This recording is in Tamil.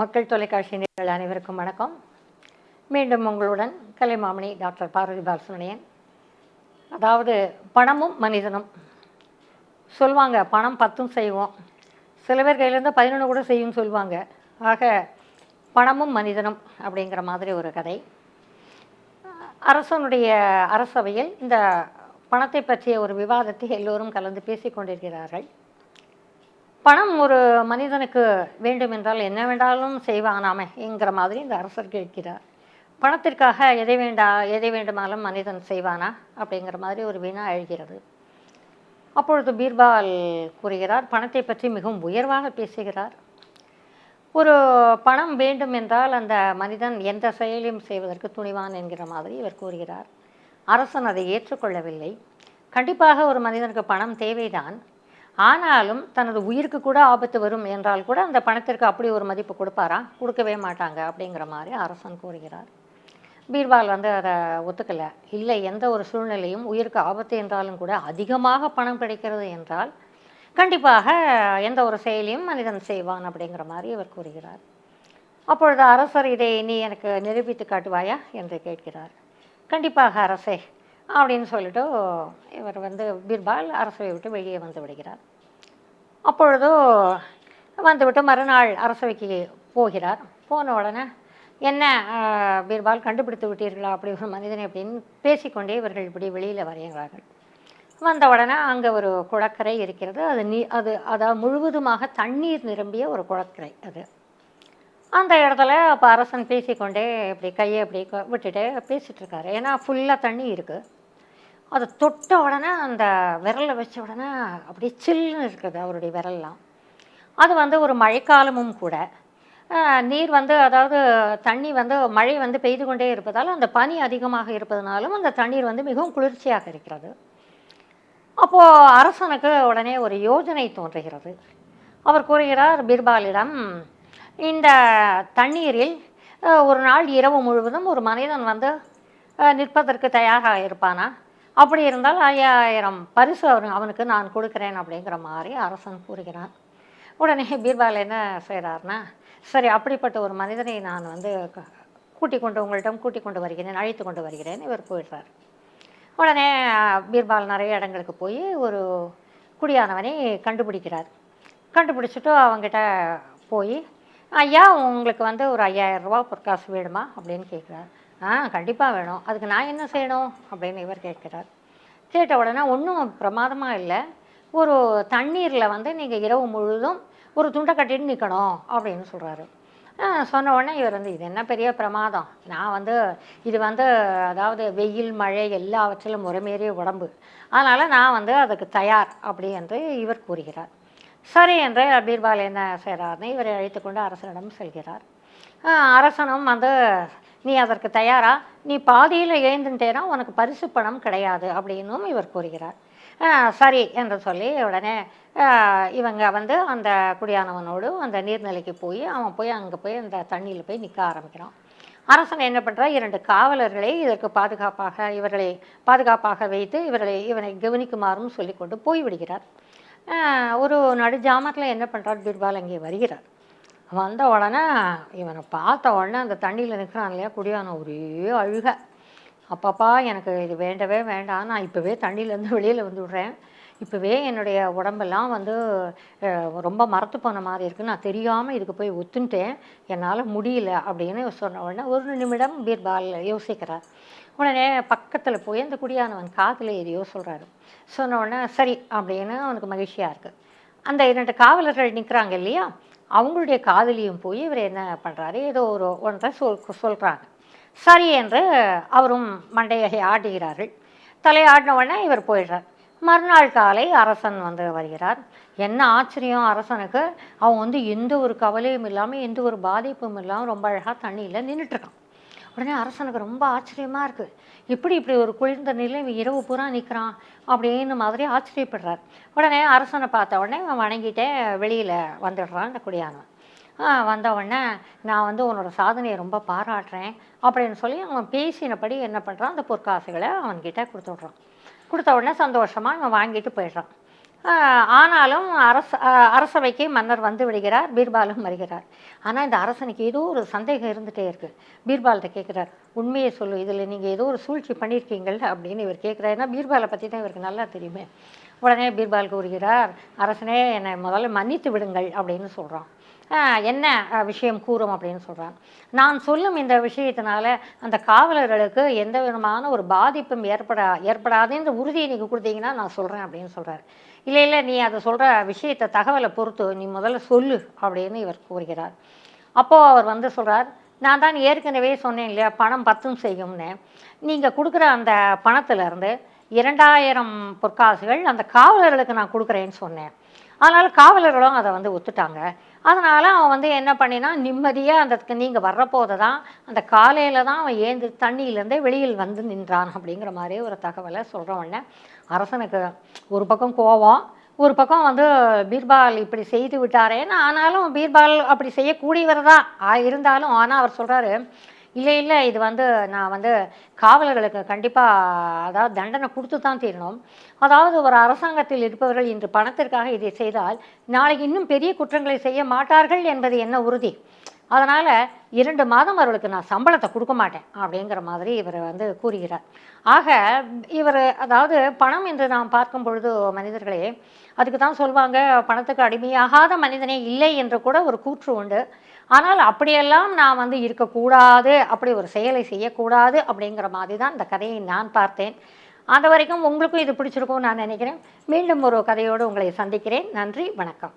மக்கள் தொலைக்காட்சி நேர்கள் அனைவருக்கும் வணக்கம். மீண்டும் உங்களுடன் கலைமாமணி டாக்டர் பார்வதி பாலசுனையன் அதாவது பணமும் மனிதனும். சொல்லுவாங்க பணம் பத்தும் செய்வோம். சில பேர் கையிலேருந்து பதினொன்று கூட செய்யும்னு சொல்லுவாங்க ஆக பணமும் மனிதனும் அப்படிங்கிற மாதிரி ஒரு கதை. அரசனுடைய அரசவையில் இந்த பணத்தை பற்றிய ஒரு விவாதத்தை எல்லோரும் கலந்து பேசிக் கொண்டிருக்கிறார்கள் பணம் ஒரு மனிதனுக்கு வேண்டும் என்றால் என்ன வேண்டாலும் செய்வானாமே என்கிற மாதிரி இந்த அரசர் கேட்கிறார். பணத்திற்காக எதை வேண்டா எதை வேண்டுமானாலும் மனிதன் செய்வானா? அப்படிங்கிற மாதிரி ஒரு வினா எழுகிறது. அப்பொழுது பீர்பால் கூறுகிறார் பணத்தை பற்றி மிகவும் உயர்வாக பேசுகிறார். ஒரு பணம் வேண்டும் என்றால் அந்த மனிதன் எந்த செயலையும் செய்வதற்கு துணிவான் என்கிற மாதிரி இவர் கூறுகிறார். அரசன் அதை ஏற்றுக்கொள்ளவில்லை. கண்டிப்பாக ஒரு மனிதனுக்கு பணம் தேவைதான். ஆனாலும் தனது உயிருக்கு கூட ஆபத்து வரும் என்றால் கூட அந்த பணத்திற்கு அப்படி ஒரு மதிப்பு கொடுப்பாரா? கொடுக்கவே மாட்டாங்க அப்படிங்கிற மாதிரி அரசன் கூறுகிறார். பீர்பால் வந்து அதை ஒத்துக்கலை. இல்லை எந்த ஒரு சூழ்நிலையும் உயிருக்கு ஆபத்து என்றாலும் கூட அதிகமாக பணம் கிடைக்கிறது என்றால் கண்டிப்பாக எந்த ஒரு செயலையும் மனிதன் செய்வான் அப்படிங்கிற மாதிரி இவர் கூறுகிறார். அப்பொழுது அரசர் இதை நீ எனக்கு நிரூபித்து காட்டுவாயா என்று கேட்கிறார். கண்டிப்பாக அரசே அப்படின்னு சொல்லிட்டு இவர் வந்து பீர்பால் அரசவை விட்டு வெளியே வந்து விடுகிறார். அப்பொழுது வந்துவிட்டு மறுநாள் அரசவைக்கு போகிறார். போன உடனே என்ன பீர்பால் கண்டுபிடித்து விட்டீர்களா? அப்படி ஒரு மனிதனை அப்படின்னு பேசிக்கொண்டே இவர்கள் இப்படி வெளியில் வரைகிறார்கள். வந்த உடனே அங்கே ஒரு குளக்கரை இருக்கிறது. அது நீ அது அதாவது முழுவதுமாக தண்ணீர் நிரம்பிய ஒரு குளக்கரை அது. அந்த இடத்துல அப்போ அரசன் பேசிக்கொண்டே இப்படி கையை இப்படி விட்டுட்டு பேசிகிட்ருக்காரு ஏன்னா ஃபுல்லாக தண்ணி இருக்குது அதை தொட்ட உடனே அந்த விரலை வச்ச உடனே அப்படியே சில்லுன்னு இருக்குது அவருடைய விரல்லாம். அது வந்து ஒரு மழைக்காலமும் கூட. நீர் வந்து அதாவது தண்ணி வந்து மழை வந்து பெய்து கொண்டே இருப்பதால் அந்த பனி அதிகமாக இருப்பதனாலும் அந்த தண்ணீர் வந்து மிகவும் குளிர்ச்சியாக இருக்கிறது. அப்போது அரசனுக்கு உடனே ஒரு யோஜனை தோன்றுகிறது. அவர் கூறுகிறார் பீர்பாலிடம் இந்த தண்ணீரில் ஒரு நாள் இரவு முழுவதும் ஒரு மனிதன் வந்து நிற்பதற்கு தயாராக இருப்பானா? அப்படி இருந்தால் ஐயாயிரம் பரிசு அவர் அவனுக்கு நான் கொடுக்குறேன் அப்படிங்கிற மாதிரி அரசன் கூறுகிறான். உடனே பீர்பால் என்ன செய்கிறார்னா சரி அப்படிப்பட்ட ஒரு மனிதனை நான் வந்து கூட்டி கொண்டு உங்களிடம் கூட்டி கொண்டு வருகிறேன் அழைத்து கொண்டு வருகிறேன் இவர் போயிடுறார். உடனே பீர்பால் நிறைய இடங்களுக்கு போய் ஒரு குடியானவனை கண்டுபிடிக்கிறார். கண்டுபிடிச்சிட்டு அவங்ககிட்ட போய் ஐயா உங்களுக்கு வந்து ஒரு ஐயாயிரம் ரூபா பொற்காசு வேணுமா? அப்படின்னு கேட்குறாரு. ஆ கண்டிப்பாக வேணும். அதுக்கு நான் என்ன செய்யணும்? அப்படின்னு இவர் கேட்குறார். கேட்ட உடனே ஒன்றும் பிரமாதமாக இல்லை. ஒரு தண்ணீரில் வந்து நீங்கள் இரவு முழுதும் ஒரு துண்டை கட்டிட்டு நிற்கணும் அப்படின்னு சொல்கிறாரு சொன்ன உடனே இவர் வந்து இது என்ன பெரிய பிரமாதம்? நான் வந்து இது வந்து அதாவது வெயில் மழை எல்லாவற்றிலும் முறைமேறிய உடம்பு. அதனால் நான் வந்து அதுக்கு தயார் அப்படி என்று இவர் கூறுகிறார். சரி என்று பீர்பால் என்ன செய்கிறார்னு இவரை அழைத்து கொண்டு அரசனிடம் செல்கிறார். அரசனும் வந்து நீ அதற்கு தயாரா? நீ பாதியில் எழுந்துட்டேனா? உனக்கு பரிசு பணம் கிடையாது அப்படின்னும் இவர் கூறுகிறார். சரி என்று சொல்லி உடனே இவங்க வந்து அந்த குடியானவனோடு அந்த நீர்நிலைக்கு போய் அவன் போய் அங்கே போய் அந்த தண்ணியில் போய் நிற்க ஆரம்பிக்கிறான். அரசன் என்ன பண்ணுறா இரண்டு காவலர்களை இதற்கு பாதுகாப்பாக இவர்களை பாதுகாப்பாக வைத்து இவர்களை இவனை கவனிக்குமாறும் சொல்லிக்கொண்டு போய்விடுகிறார். ஒரு நடு ஜாமத்தில் என்ன பண்ணுறார் பீர்பால் அங்கே வருகிறார். வந்த உடனே இவனை பார்த்த உடனே அந்த தண்ணியில் நிற்கிறான் இல்லையா? குடியான ஒரே அழுக. அப்பப்பா எனக்கு இது வேண்டவே வேண்டாம். நான் இப்போவே தண்ணியிலேருந்து வெளியில் வந்து விடுறேன். இப்போவே என்னுடைய உடம்பெல்லாம் வந்து ரொம்ப மரத்து போன மாதிரி இருக்குது நான் தெரியாமல் இதுக்கு போய் ஒத்துன்ட்டேன். என்னால் முடியல அப்படின்னு சொன்ன உடனே ஒரு நிமிடம் பீர்பால் யோசிக்கிறார். உடனே பக்கத்தில் போய் அந்த குடியானவன் காதில் எதையோ சொல்கிறாரு சொன்னோடனே சரி அப்படின்னு அவனுக்கு மகிழ்ச்சியாக இருக்குது அந்த இரண்டு காவலர்கள் நிற்கிறாங்க இல்லையா? அவங்களுடைய காதலியும் போய் இவர் என்ன பண்ணுறாரு ஏதோ ஒரு ஒன்றை சொல் சொல்கிறாங்க சரி என்று அவரும் மண்டையை ஆடுகிறார்கள் தலையாடின உடனே இவர் போயிடுறார். மறுநாள் காலை அரசன் வந்து வருகிறார். என்ன ஆச்சரியம் அரசனுக்கு. அவன் வந்து எந்த ஒரு கவலையும் இல்லாமல் எந்த ஒரு பாதிப்பும் இல்லாமல் ரொம்ப அழகாக தண்ணியில் நின்றுட்டுருக்கான் உடனே அரசனுக்கு ரொம்ப ஆச்சரியமாக இருக்குது இப்படி இப்படி ஒரு குளிர்ந்த நிலை இவன் இரவு பூரா நிற்கிறான் அப்படின்னு மாதிரி ஆச்சரியப்படுறார். உடனே அரசனை பார்த்த உடனே அவன் வணங்கிட்டே வெளியில் வந்துடுறான் அந்த குடியானவன். வந்த உடனே நான் வந்து உன்னோட சாதனையை ரொம்ப பாராட்டுறேன் அப்படின்னு சொல்லி அவன் பேசினபடி என்ன பண்ணுறான் அந்த பொற்காசுகளை அவன்கிட்ட கொடுத்து விட்றான். கொடுத்த உடனே சந்தோஷமாக அவன் வாங்கிட்டு போயிடுறான். ஆனாலும் அரச அரசவைக்கு மன்னர் வந்து விடுகிறார் பீர்பாலும் வருகிறார். ஆனால் இந்த அரசனுக்கு ஏதோ ஒரு சந்தேகம் இருந்துகிட்டே இருக்குது பீர்பால்கிட்ட கேட்குறார் உண்மையை சொல்லு இதில் நீங்கள் ஏதோ ஒரு சூழ்ச்சி பண்ணியிருக்கீங்கள் அப்படின்னு இவர் கேட்குறாரு. ஏன்னா பீர்பாலை பற்றி தான் இவருக்கு நல்லா தெரியுமே. உடனே பீர்பால் கூறுகிறார் அரசனே என்னை முதல்ல மன்னித்து விடுங்கள் அப்படின்னு சொல்கிறான் என்ன விஷயம் கூறும் அப்படின்னு சொல்கிறாங்க நான் சொல்லும் இந்த விஷயத்தினால அந்த காவலர்களுக்கு எந்த விதமான ஒரு பாதிப்பும் ஏற்படா ஏற்படாதுன்ற உறுதியை நீங்கள் கொடுத்தீங்கன்னா நான் சொல்கிறேன் அப்படின்னு சொல்கிறார் இல்லை இல்லை நீ அதை சொல்கிற விஷயத்தை தகவலை பொறுத்து நீ முதல்ல சொல்லு அப்படின்னு இவர் கூறுகிறார். அப்போது அவர் வந்து சொல்கிறார் நான் தான் ஏற்கனவே சொன்னேன் இல்லையா பணம் பத்தும் செய்யும்னு. நீங்கள் கொடுக்குற அந்த பணத்திலேருந்து இரண்டாயிரம் பொற்காசுகள் அந்த காவலர்களுக்கு நான் கொடுக்குறேன்னு சொன்னேன். அதனால் காவலர்களும் அதை வந்து ஒத்துட்டாங்க. அதனால் அவன் வந்து என்ன பண்ணினா நிம்மதியாக அந்த நீங்கள் வர்றபோது தான் அந்த காலையில் தான் அவன் ஏந்து தண்ணியிலேருந்தே வெளியில் வந்து நின்றான் அப்படிங்கிற மாதிரி ஒரு தகவலை சொல்கிற உடனே அரசனுக்கு ஒரு பக்கம் கோபம் ஒரு பக்கம் வந்து பீர்பால் இப்படி செய்து விட்டாரேன்னு ஆனாலும் பீர்பால் அப்படி செய்யக்கூடியவர் தான் இருந்தாலும் ஆனால் அவர் சொல்கிறாரு இல்லை இல்லை இது வந்து நான் வந்து காவலர்களுக்கு கண்டிப்பாக அதாவது தண்டனை கொடுத்து தான் தீரணும். அதாவது ஒரு அரசாங்கத்தில் இருப்பவர்கள் இன்று பணத்திற்காக இதை செய்தால் நாளைக்கு இன்னும் பெரிய குற்றங்களை செய்ய மாட்டார்கள் என்பது என்ன உறுதி? அதனால் இரண்டு மாதம் அவர்களுக்கு நான் சம்பளத்தை கொடுக்க மாட்டேன் அப்படிங்கிற மாதிரி இவர் வந்து கூறுகிறார். ஆக இவர் அதாவது பணம் என்று நாம் பார்க்கும் பொழுது மனிதர்களே அதுக்கு தான் சொல்லுவாங்க பணத்துக்கு அடிமையாகாத மனிதனே இல்லை என்று கூட ஒரு கூற்று உண்டு. ஆனால் அப்படியெல்லாம் நான் வந்து இருக்கக்கூடாது அப்படி ஒரு செயலை செய்யக்கூடாது அப்படிங்கிற மாதிரி தான் இந்த கதையை நான் பார்த்தேன். அது வரைக்கும் உங்களுக்கும் இது பிடிச்சிருக்கும்னு நான் நினைக்கிறேன். மீண்டும் ஒரு கதையோடு உங்களை சந்திக்கிறேன். நன்றி வணக்கம்.